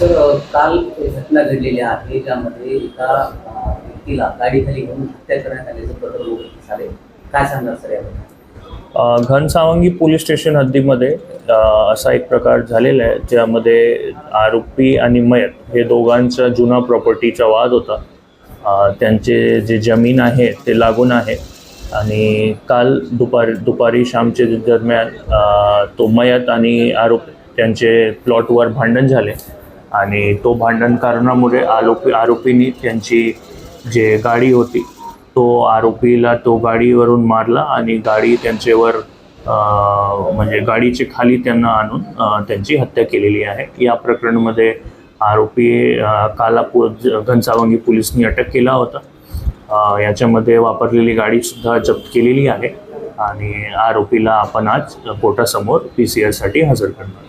तर काल घटना घडलेली आहे ज्यामध्ये एका व्यक्तीला गाडीखाली घेऊन हत्या करण्यात आल्याचं पत्र उघडकीस आले. काय सांगणार सर याबद्दल? घनसावंगी पोलीस स्टेशन हद्दीमध्ये असा एक प्रकार झालेला आहे ज्यामध्ये आरोपी आणि मयत हे दोघांचा जुना प्रॉपर्टीचा वाद होता. त्यांचे जे जमीन आहे ते लागून आहे. आणि काल दुपार दुपारी शामचे दरम्यान तो मयत आणि आरोप त्यांचे प्लॉटवर भांडण झाले. आणि तो भांडण कारणामुळे आरोपी आरोपींनी त्यांची जे गाडी होती तो आरोपीला तो गाडीवरून मारला आणि गाडी त्यांच्यावर म्हणजे गाडीचे खाली त्यांना आणून त्यांची हत्या केलेली आहे. या प्रकरणामध्ये आरोपी कालापूर काला पो घनसावंगी पोलिसांनी अटक केला होता. याच्यामध्ये वापरलेली गाडीसुद्धा जप्त केलेली आहे आणि आरोपीला आपण आज कोर्टासमोर पी सी आरसाठी हजर करणार